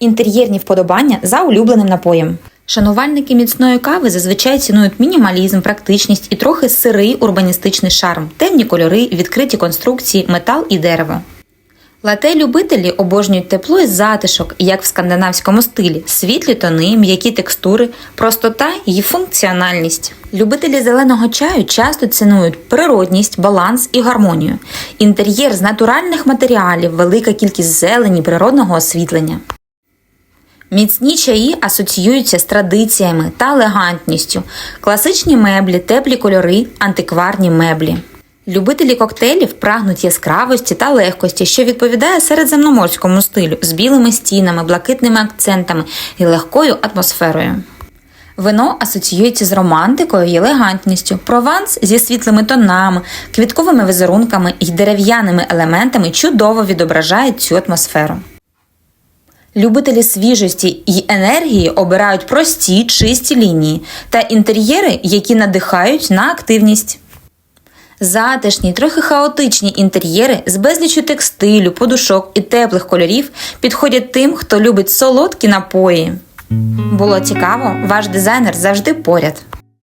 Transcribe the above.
Інтер'єрні вподобання за улюбленим напоєм. Шанувальники міцної кави зазвичай цінують мінімалізм, практичність і трохи сирий урбаністичний шарм, темні кольори, відкриті конструкції, метал і дерево. Лате-любителі обожнюють тепло і затишок, як в скандинавському стилі, світлі тони, м'які текстури, простота і функціональність. Любителі зеленого чаю часто цінують природність, баланс і гармонію. Інтер'єр з натуральних матеріалів, велика кількість зелені, природного освітлення. Міцні чаї асоціюються з традиціями та елегантністю, класичні меблі, теплі кольори, антикварні меблі. Любителі коктейлів прагнуть яскравості та легкості, що відповідає середземноморському стилю з білими стінами, блакитними акцентами і легкою атмосферою. Вино асоціюється з романтикою і елегантністю, прованс зі світлими тонами, квітковими візерунками і дерев'яними елементами чудово відображає цю атмосферу. Любителі свіжості й енергії обирають прості, чисті лінії та інтер'єри, які надихають на активність. Затишні, трохи хаотичні інтер'єри з безлічю текстилю, подушок і теплих кольорів підходять тим, хто любить солодкі напої. Було цікаво, ваш дизайнер завжди поряд.